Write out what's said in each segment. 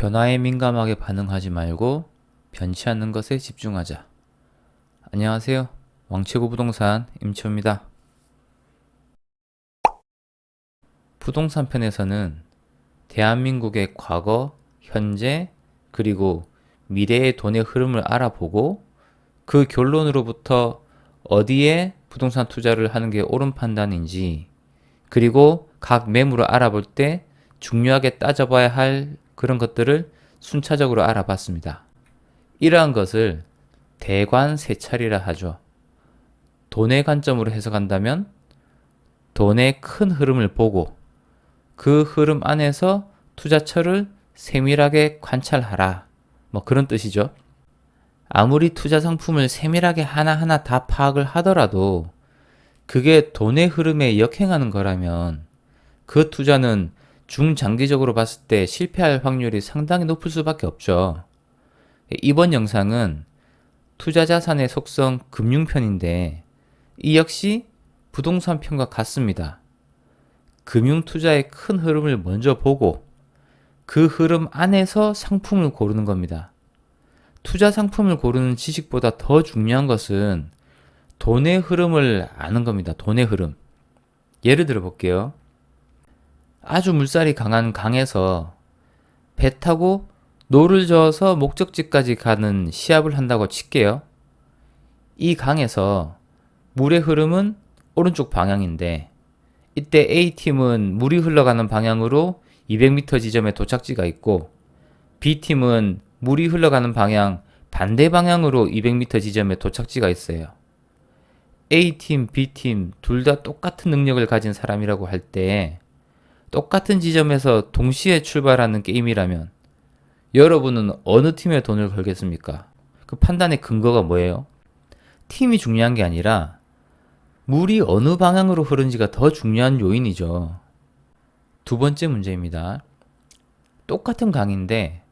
변화에 민감하게 반응하지 말고 변치 않는 것에 집중하자. 안녕하세요. 왕채구 부동산 임치호입니다. 부동산 편에서는 대한민국의 과거, 현재, 그리고 미래의 돈의 흐름을 알아보고 그 결론으로부터 어디에 부동산 투자를 하는 게 옳은 판단인지 그리고 각 매물을 알아볼 때 중요하게 따져봐야 할 그런 것들을 순차적으로 알아봤습니다. 이러한 것을 대관 세찰이라 하죠. 돈의 관점으로 해석한다면 돈의 큰 흐름을 보고 그 흐름 안에서 투자처를 세밀하게 관찰하라. 뭐 그런 뜻이죠. 아무리 투자 상품을 세밀하게 하나하나 다 파악을 하더라도 그게 돈의 흐름에 역행하는 거라면 그 투자는 중장기적으로 봤을 때 실패할 확률이 상당히 높을 수밖에 없죠. 이번 영상은 투자 자산의 속성 금융편인데 이 역시 부동산 편과 같습니다. 금융 투자의 큰 흐름을 먼저 보고 그 흐름 안에서 상품을 고르는 겁니다. 투자 상품을 고르는 지식보다 더 중요한 것은 돈의 흐름을 아는 겁니다. 돈의 흐름. 예를 들어 볼게요. 아주 물살이 강한 강에서 배 타고 노를 저어서 목적지까지 가는 시합을 한다고 칠게요. 이 강에서 물의 흐름은 오른쪽 방향인데 이때 A팀은 물이 흘러가는 방향으로 200m 지점에 도착지가 있고 B팀은 물이 흘러가는 방향 반대 방향으로 200m 지점에 도착지가 있어요. A팀, B팀 둘 다 똑같은 능력을 가진 사람이라고 할 때 똑같은 지점에서 동시에 출발하는 게임이라면 여러분은 어느 팀에 돈을 걸겠습니까? 그 판단의 근거가 뭐예요? 팀이 중요한 게 아니라 물이 어느 방향으로 흐른지가 더 중요한 요인이죠. 두 번째 문제입니다. 똑같은 강인데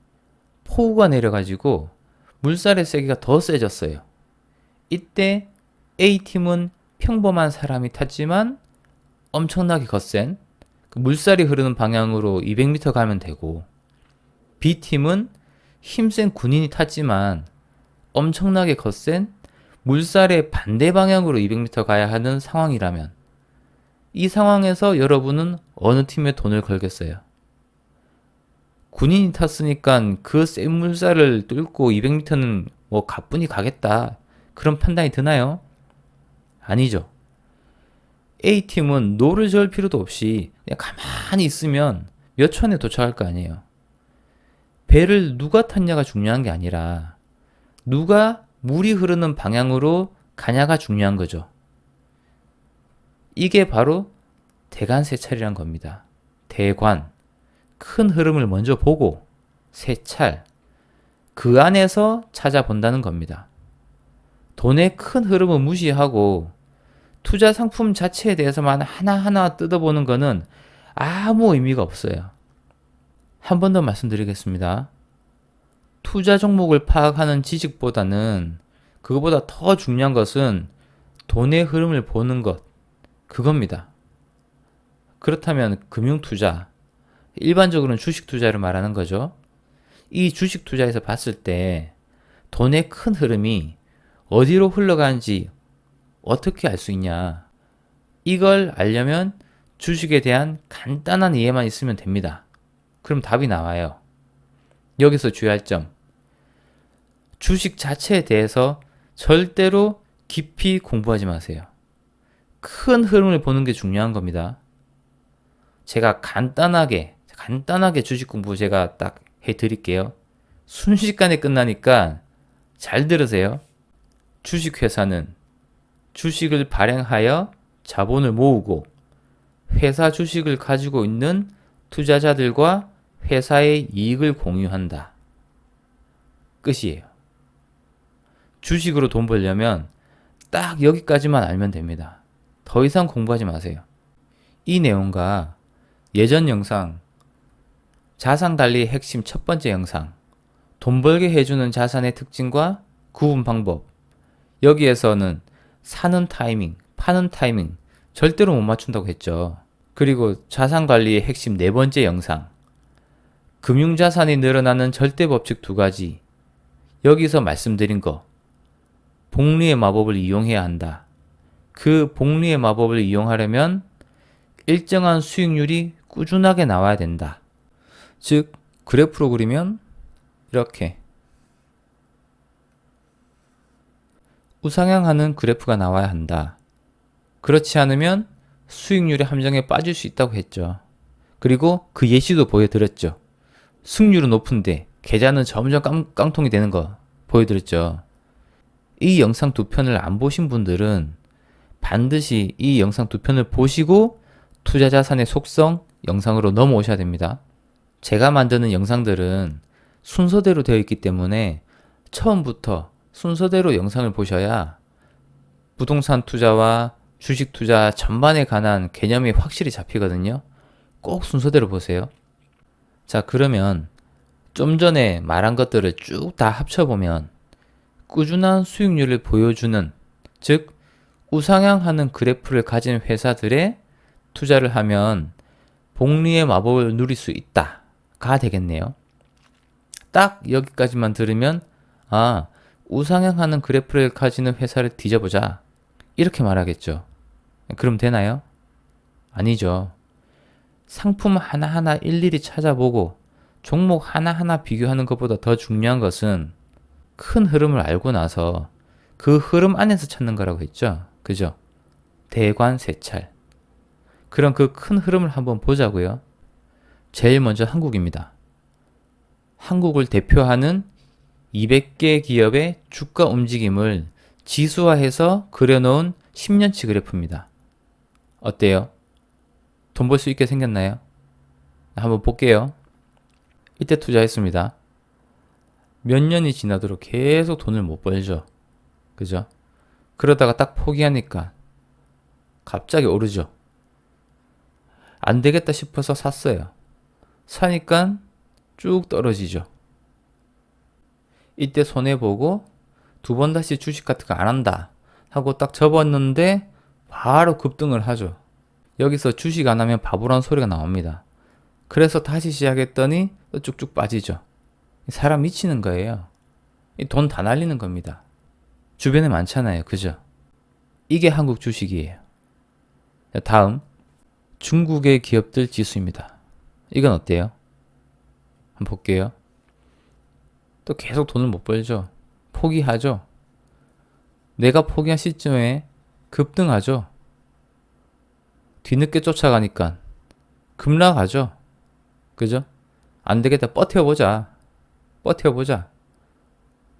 폭우가 내려가지고 물살의 세기가 더 세졌어요. 이때 A팀은 평범한 사람이 탔지만 엄청나게 거센 그 물살이 흐르는 방향으로 200m 가면 되고 B팀은 힘센 군인이 탔지만 엄청나게 거센 물살의 반대 방향으로 200m 가야 하는 상황이라면 이 상황에서 여러분은 어느 팀에 돈을 걸겠어요? 군인이 탔으니까 그 센 물살을 뚫고 200m는 뭐 가뿐히 가겠다. 그런 판단이 드나요? 아니죠. A팀은 노를 저을 필요도 없이 그냥 가만히 있으면 몇초 안에 도착할 거 아니에요. 배를 누가 탔냐가 중요한 게 아니라 누가 물이 흐르는 방향으로 가냐가 중요한 거죠. 이게 바로 대관 세찰이란 겁니다. 대관. 큰 흐름을 먼저 보고 세찰. 그 안에서 찾아본다는 겁니다. 돈의 큰 흐름을 무시하고 투자 상품 자체에 대해서만 하나하나 뜯어보는 거는 아무 의미가 없어요. 한 번 더 말씀드리겠습니다. 투자 종목을 파악하는 지식보다는 그거보다 더 중요한 것은 돈의 흐름을 보는 것, 그겁니다. 그렇다면 금융 투자, 일반적으로는 주식 투자를 말하는 거죠. 이 주식 투자에서 봤을 때 돈의 큰 흐름이 어디로 흘러가는지 어떻게 알 수 있냐? 이걸 알려면 주식에 대한 간단한 이해만 있으면 됩니다. 그럼 답이 나와요. 여기서 주의할 점. 주식 자체에 대해서 절대로 깊이 공부하지 마세요. 큰 흐름을 보는 게 중요한 겁니다. 제가 간단하게, 간단하게 주식 공부 제가 딱 해 드릴게요. 순식간에 끝나니까 잘 들으세요. 주식 회사는 주식을 발행하여 자본을 모으고 회사 주식을 가지고 있는 투자자들과 회사의 이익을 공유한다. 끝이에요. 주식으로 돈 벌려면 딱 여기까지만 알면 됩니다. 더 이상 공부하지 마세요. 이 내용과 예전 영상, 자산 관리 핵심 첫 번째 영상, 돈 벌게 해주는 자산의 특징과 구분 방법, 여기에서는 사는 타이밍, 파는 타이밍 절대로 못 맞춘다고 했죠. 그리고 자산 관리의 핵심 네 번째 영상, 금융 자산이 늘어나는 절대 법칙 두 가지. 여기서 말씀드린 거. 복리의 마법을 이용해야 한다. 그 복리의 마법을 이용하려면 일정한 수익률이 꾸준하게 나와야 된다. 즉, 그래프로 그리면 이렇게 우상향하는 그래프가 나와야 한다. 그렇지 않으면 수익률의 함정에 빠질 수 있다고 했죠. 그리고 그 예시도 보여드렸죠. 승률은 높은데 계좌는 점점 깡, 깡통이 되는 거 보여드렸죠. 이 영상 두 편을 안 보신 분들은 반드시 이 영상 두 편을 보시고 투자 자산의 속성 영상으로 넘어오셔야 됩니다. 제가 만드는 영상들은 순서대로 되어 있기 때문에 처음부터 순서대로 영상을 보셔야 부동산 투자와 주식 투자 전반에 관한 개념이 확실히 잡히거든요. 꼭 순서대로 보세요. 자, 그러면 좀 전에 말한 것들을 쭉 다 합쳐보면 꾸준한 수익률을 보여주는, 즉, 우상향하는 그래프를 가진 회사들의 투자를 하면 복리의 마법을 누릴 수 있다 가 되겠네요. 딱 여기까지만 들으면, 아, 우상향하는 그래프를 가지는 회사를 뒤져보자. 이렇게 말하겠죠. 그럼 되나요? 아니죠. 상품 하나하나 일일이 찾아보고 종목 하나하나 비교하는 것보다 더 중요한 것은 큰 흐름을 알고 나서 그 흐름 안에서 찾는 거라고 했죠. 그죠? 대관 세찰. 그럼 그 큰 흐름을 한번 보자고요. 제일 먼저 한국입니다. 한국을 대표하는 200개 기업의 주가 움직임을 지수화해서 그려놓은 10년치 그래프입니다. 어때요? 돈 벌 수 있게 생겼나요? 한번 볼게요. 이때 투자했습니다. 몇 년이 지나도록 계속 돈을 못 벌죠. 그죠? 그러다가 딱 포기하니까 갑자기 오르죠. 안 되겠다 싶어서 샀어요. 사니까 쭉 떨어지죠. 이때 손해보고 두 번 다시 주식 같은 거 안 한다 하고 딱 접었는데 바로 급등을 하죠. 여기서 주식 안 하면 바보란 소리가 나옵니다. 그래서 다시 시작했더니 또 쭉쭉 빠지죠. 사람 미치는 거예요. 돈 다 날리는 겁니다. 주변에 많잖아요. 그죠? 이게 한국 주식이에요. 다음, 중국의 기업들 지수입니다. 이건 어때요? 한번 볼게요. 또 계속 돈을 못 벌죠. 포기하죠. 내가 포기한 시점에 급등하죠. 뒤늦게 쫓아가니까 급락하죠. 그죠? 안 되겠다. 버텨보자. 버텨보자.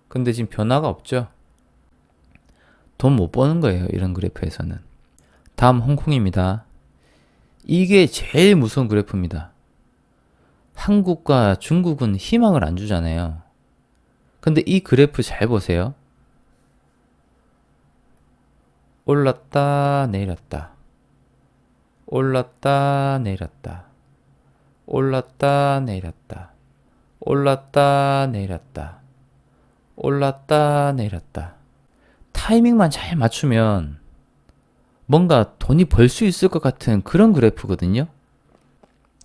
근데 지금 변화가 없죠. 돈 못 버는 거예요. 이런 그래프에서는. 다음 홍콩입니다. 이게 제일 무서운 그래프입니다. 한국과 중국은 희망을 안 주잖아요. 근데 이 그래프 잘 보세요. 올랐다, 내렸다. 올랐다, 내렸다. 올랐다, 내렸다. 올랐다, 내렸다. 올랐다, 내렸다. 타이밍만 잘 맞추면 뭔가 돈이 벌 수 있을 것 같은 그런 그래프거든요.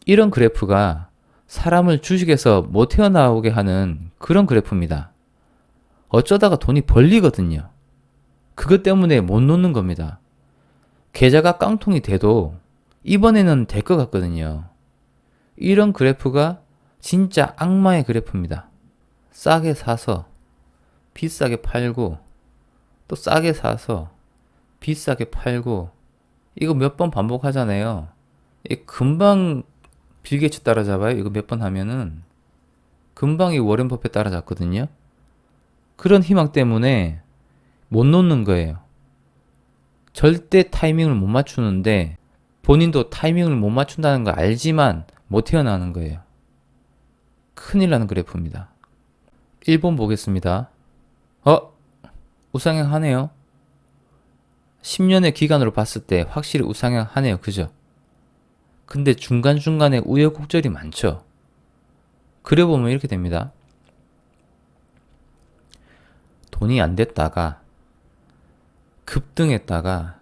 이런 그래프가 사람을 주식에서 못 태어나오게 하는 그런 그래프입니다. 어쩌다가 돈이 벌리거든요. 그것 때문에 못 놓는 겁니다. 계좌가 깡통이 돼도 이번에는 될 것 같거든요. 이런 그래프가 진짜 악마의 그래프입니다. 싸게 사서 비싸게 팔고 또 싸게 사서 비싸게 팔고 이거 몇 번 반복하잖아요. 이 금방 빌 게이츠 따라잡아요. 이거 몇 번 하면은 금방 이 워렌 버핏 따라잡거든요. 그런 희망 때문에 못 놓는 거예요. 절대 타이밍을 못 맞추는데 본인도 타이밍을 못 맞춘다는 걸 알지만 못 태어나는 거예요. 큰일 나는 그래프입니다. 1번 보겠습니다. 어? 우상향 하네요. 10년의 기간으로 봤을 때 확실히 우상향 하네요. 그죠? 근데 중간중간에 우여곡절이 많죠. 그려보면 이렇게 됩니다. 돈이 안 됐다가 급등했다가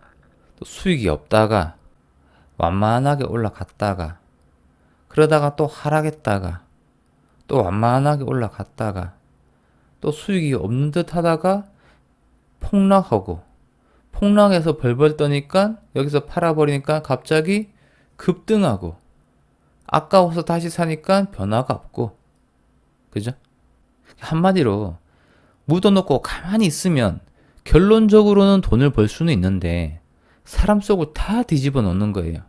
또 수익이 없다가 완만하게 올라갔다가 그러다가 또 하락했다가 또 완만하게 올라갔다가 또 수익이 없는 듯 하다가 폭락하고 폭락해서 벌벌 떠니까 여기서 팔아버리니까 갑자기 급등하고 아까워서 다시 사니까 변화가 없고 그죠? 한마디로 묻어놓고 가만히 있으면 결론적으로는 돈을 벌 수는 있는데 사람 속을 다 뒤집어 놓는 거예요.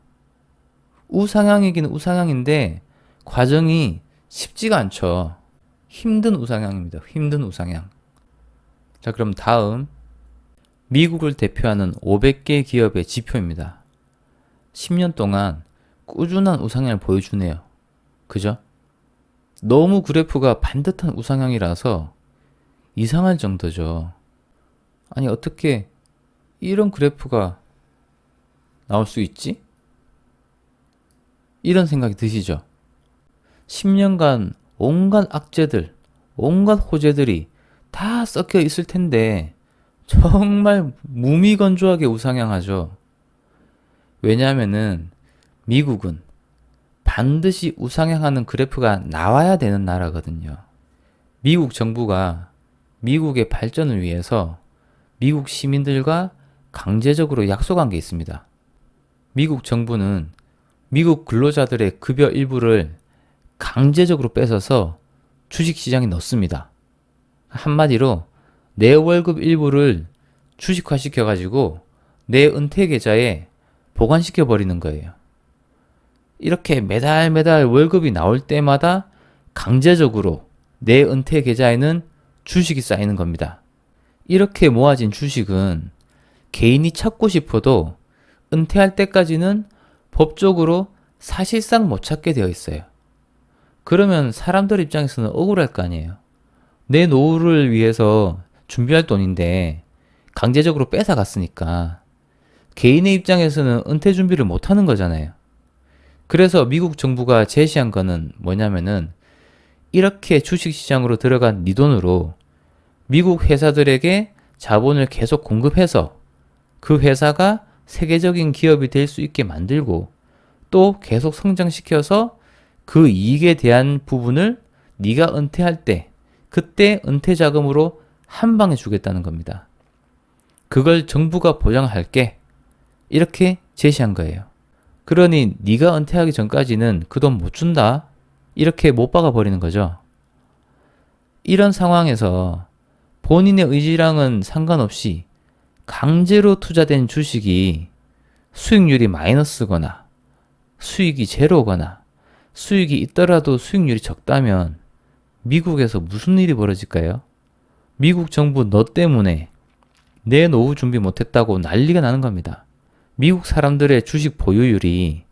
우상향이긴 우상향인데 과정이 쉽지가 않죠. 힘든 우상향입니다. 힘든 우상향. 자, 그럼 다음 미국을 대표하는 500개 기업의 지표입니다. 10년 동안 꾸준한 우상향을 보여주네요. 그죠? 너무 그래프가 반듯한 우상향이라서 이상할 정도죠. 아니, 어떻게 이런 그래프가 나올 수 있지? 이런 생각이 드시죠? 10년간 온갖 악재들, 온갖 호재들이 다 섞여 있을 텐데 정말 무미건조하게 우상향하죠. 왜냐하면은 미국은 반드시 우상향하는 그래프가 나와야 되는 나라거든요. 미국 정부가 미국의 발전을 위해서 미국 시민들과 강제적으로 약속한 게 있습니다. 미국 정부는 미국 근로자들의 급여 일부를 강제적으로 뺏어서 주식시장에 넣습니다. 한마디로 내 월급 일부를 주식화 시켜 가지고 내 은퇴 계좌에 보관시켜 버리는 거예요. 이렇게 매달 매달 월급이 나올 때마다 강제적으로 내 은퇴 계좌에는 주식이 쌓이는 겁니다. 이렇게 모아진 주식은 개인이 찾고 싶어도 은퇴할 때까지는 법적으로 사실상 못 찾게 되어 있어요. 그러면 사람들 입장에서는 억울할 거 아니에요. 내 노후를 위해서 준비할 돈인데 강제적으로 뺏어갔으니까 개인의 입장에서는 은퇴 준비를 못 하는 거잖아요. 그래서 미국 정부가 제시한 거는 뭐냐면은 이렇게 주식시장으로 들어간 네 돈으로 미국 회사들에게 자본을 계속 공급해서 그 회사가 세계적인 기업이 될 수 있게 만들고 또 계속 성장시켜서 그 이익에 대한 부분을 네가 은퇴할 때 그때 은퇴 자금으로 한 방에 주겠다는 겁니다. 그걸 정부가 보장할게. 이렇게 제시한 거예요. 그러니 네가 은퇴하기 전까지는 그 돈 못 준다. 이렇게 못 박아 버리는 거죠. 이런 상황에서 본인의 의지랑은 상관없이 강제로 투자된 주식이 수익률이 마이너스거나 수익이 제로거나 수익이 있더라도 수익률이 적다면 미국에서 무슨 일이 벌어질까요? 미국 정부 너 때문에 내 노후 준비 못했다고 난리가 나는 겁니다. 미국 사람들의 주식 보유율이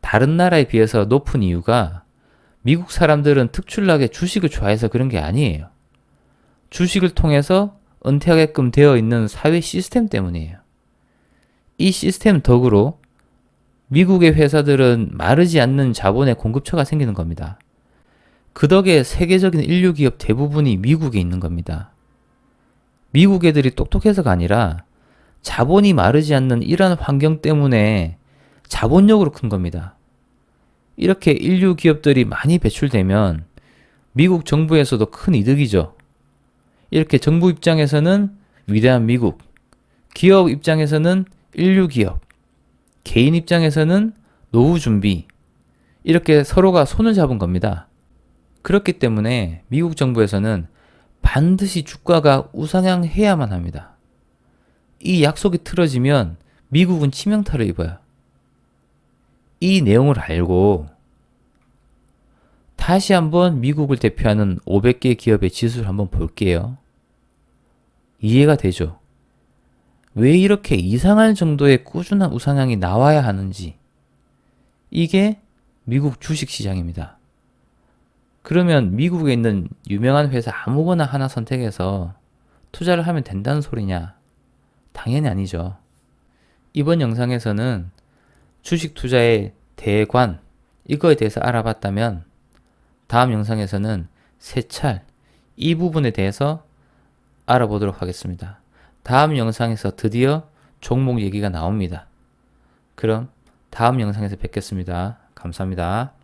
다른 나라에 비해서 높은 이유가 미국 사람들은 특출나게 주식을 좋아해서 그런 게 아니에요. 주식을 통해서 은퇴하게끔 되어 있는 사회 시스템 때문이에요. 이 시스템 덕으로 미국의 회사들은 마르지 않는 자본의 공급처가 생기는 겁니다. 그 덕에 세계적인 인류 기업 대부분이 미국에 있는 겁니다. 미국 애들이 똑똑해서가 아니라 자본이 마르지 않는 이러한 환경 때문에 자본력으로 큰 겁니다. 이렇게 인류 기업들이 많이 배출되면 미국 정부에서도 큰 이득이죠. 이렇게 정부 입장에서는 위대한 미국, 기업 입장에서는 인류 기업, 개인 입장에서는 노후 준비, 이렇게 서로가 손을 잡은 겁니다. 그렇기 때문에 미국 정부에서는 반드시 주가가 우상향해야만 합니다. 이 약속이 틀어지면 미국은 치명타를 입어요. 이 내용을 알고 다시 한번 미국을 대표하는 500개 기업의 지수를 한번 볼게요. 이해가 되죠? 왜 이렇게 이상할 정도의 꾸준한 우상향이 나와야 하는지. 이게 미국 주식 시장입니다. 그러면 미국에 있는 유명한 회사 아무거나 하나 선택해서 투자를 하면 된다는 소리냐? 당연히 아니죠. 이번 영상에서는 주식 투자의 대관, 이거에 대해서 알아봤다면 다음 영상에서는 세찰, 이 부분에 대해서 알아보도록 하겠습니다. 다음 영상에서 드디어 종목 얘기가 나옵니다. 그럼 다음 영상에서 뵙겠습니다. 감사합니다.